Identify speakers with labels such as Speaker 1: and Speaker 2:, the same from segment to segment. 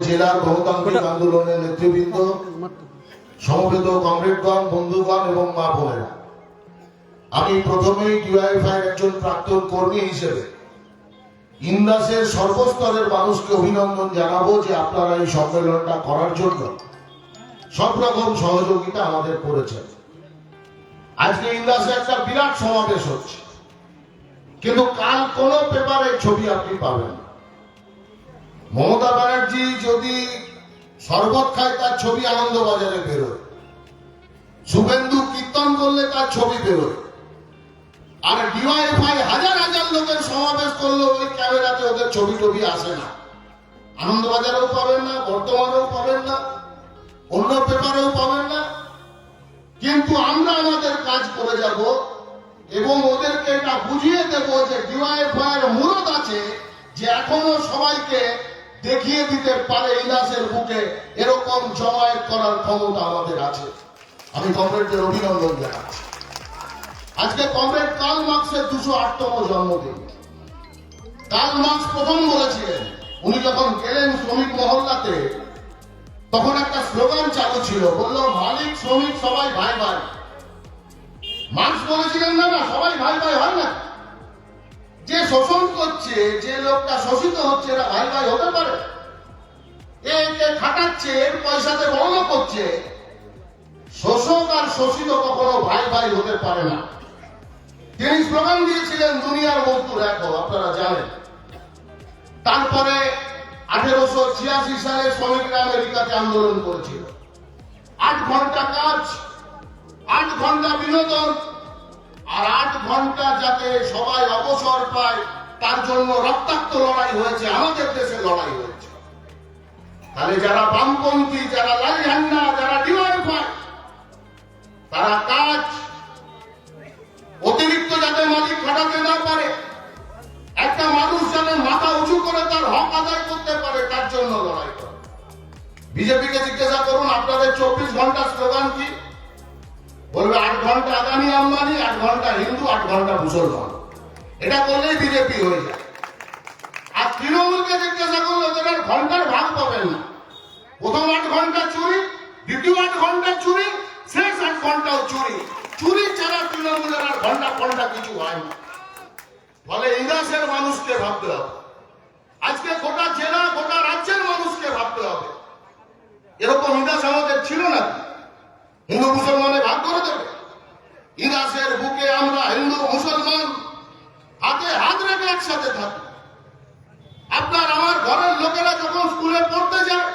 Speaker 1: জেলার গণতান্ত্রিক আন্দোলনের নেতৃবৃন্দ সমবেত কমরেডগণ বন্ধুগণ এবং মা বোনেরা। আমি প্রথমেই ডিওয়াইফাই একজন প্রাক্তন কর্মী হিসেবে ইন্দাসের সর্বস্তরের মানুষকে অভিনন্দন জানাব যে আপনারা এই সম্মেলনটা করার জন্য সব রকম সহযোগিতা আমাদের করেছেন। আজকে ইন্দাসে একটা বিরাট সমাবেশ হচ্ছে। কিন্তু কাল কোন পেপারে ছবি আপনি পাবেন না। মমতা ব্যানার্জি যদি শরবত খায়, তার ছবি আনন্দবাজারে বেরোয়। শুভেন্দু কীর্তন করলে তার ছবি বেরোয়। আর ডিওয়াইফাই হাজার হাজার লোকের সমাবেশ করলে ওই ক্যামেরাতে, ওদের ছবি টবি আসে না। আনন্দবাজারেও পাবেন না, বর্তমানেও পাবেন না, অন্য পেপারেও পাবেন না। কিন্তু আমরা আমাদের কাজ করে যাব এবং ওদেরকে এটা বুঝিয়ে দেব যে ডিওয়াইফাই এর মূলত আছে যে এখনও সবাইকে দেখিয়ে দিতে পারে ইলাসের বুকে, এরকম জমায়েত করার ক্ষমতা আমাদের আছে। আমি কমরেডদের অভিনন্দন জানাচ্ছি। আজকে কমরেড কার্ল মার্কসের দুশো আটতম জন্মদিন। কার্ল মার্কস প্রথম বলেছিলেন, উনি যখন গেলেন শ্রমিক মহল্লাতে, তখন একটা স্লোগান চালু ছিল, বলল, মালিক, শ্রমিক, সবাই ভাই ভাই। মার্কস বলেছিলেন, না না, সবাই ভাই ভাই হয় না। শোষণ করছে, যে লোকটা শোষিত হচ্ছে, এরা ভাই ভাই হতে পারে। এ যে খাটাচ্ছে, এর পয়সাতে বড় করছে। শোষক আর শোষিত কখনো ভাই ভাই হতে পারে না। তিনি স্লোগান দিয়েছিলেন, দুনিয়ার মজদুর দেখো আপনারা জানেন। তারপরে আঠেরোশো ছিয়াশি সালে শ্রমিকরা আমেরিকাতে আন্দোলন করেছিল। আট ঘণ্টা কাজ, আট ঘণ্টা বিনোদন আর আট ঘণ্টা যাতে সবাই অবসর পায়, তার জন্য রক্তাক্ত লড়াই হয়েছে, আমাদের দেশে লড়াই হয়েছে। তাহলে যারা বামপন্থী, যারা ঝান্ডা, যারা ডিওয়াইফাই তারা কাজ অতিরিক্ত যাতে মালিক খাটাতে না পারে, একটা মানুষ যেন মাথা উঁচু করে তার হক আদায় করতে পারে, তার জন্য লড়াই করে। বিজেপিকে জিজ্ঞাসা করুন, আপনাদের চব্বিশ ঘণ্টা স্লোগান কি? ঘণ্টা আদানি আম্বানি, আট ঘণ্টা হিন্দু, আট ঘণ্টা মুসলমান। এটা করলেই বিজেপি হয়ে যায়। আর তৃণমূলকে জিজ্ঞাসা করলে ওদের ঘণ্টার ভাগ পাবেন না। প্রথম আট ঘণ্টা চুরি, দ্বিতীয় আট ঘণ্টা চুরি, শেষ আট ঘন্টাও চুরি। চুরি ছাড়া তৃণমূলের আর ঘণ্টা ঘণ্টা কিছু হয় না। ফলে ইন্দাসের মানুষকে ভাবতে হবে। আজকে গোটা জেলা, গোটা রাজ্যের মানুষকে ভাবতে হবে। এরকম ইন্দাস আমাদের ছিল না হিন্দু মুসলমানে ইন্দাসের বুকে আমরা হিন্দু, মুসলমান, হাতে হাত রেখে একসাথে থাকি। আপনার আমার ঘরের লোকেরা যখন স্কুলে পড়তে যায়,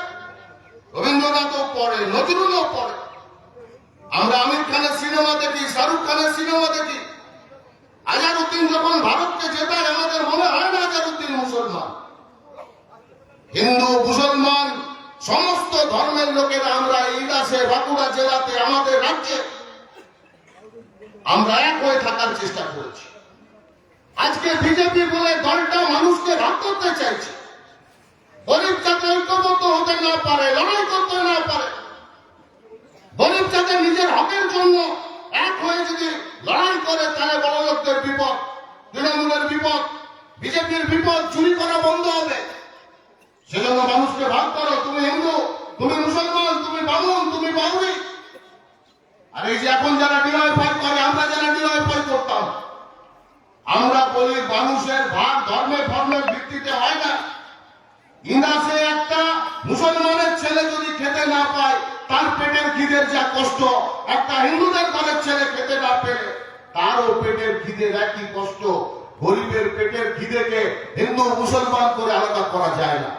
Speaker 1: রবীন্দ্রনাথও পড়ে, নজরুলও পড়ে। আমরা আমির খানের সিনেমা দেখি, শাহরুখ খানের সিনেমা দেখি। আজারউদ্দিন যখন ভারতকে জেতায়, আমাদের মনে হয় না আজারউদ্দিন মুসলমান। হিন্দু, মুসলমান, সমস্ত ধর্মের লোকেরা আমরা এই দাসে বাঁকুড়া জেলাতে, আমাদের রাজ্যে আমরা এক হয়ে থাকার চেষ্টা করেছি। আজকে বিজেপি বলে দলটা মানুষকে ভাগ করতে চাইছে। গরিব যাতে ঐক্যবদ্ধ হতে না পারে, লড়াই করতে না পারে। গরিব যাতে নিজের হকের জন্য এক হয়ে যদি লড়াই করে, তাহলে বড় লোকদের বিপদ, তৃণমূলের বিপদ, বিজেপির বিপদ চুরি করা বন্ধ হবে। সেজন্য মানুষকে ভাগ করো, তুমি হিন্দু, তুমি মুসলমান, তুমি বামুন, তুমি বাউরি আর এই যে এখন যারা ডিওয়াইফাই করে আমরা যারা ডিওয়াইফাই করতাম আমরা বলি মানুষের ভাগ ধর্মে ধর্মের ভিত্তিতে হয় না। ইন্দাসে একটা মুসলমানের ছেলে যদি খেতে না পায়, তার পেটের খিদের যা কষ্ট, একটা হিন্দুদের ঘরের ছেলে খেতে না পেরে, তারও পেটের খিদের একই কষ্ট, গরিবের পেটের খিদেকে হিন্দু মুসলমান করে আলাদা করা যায় না।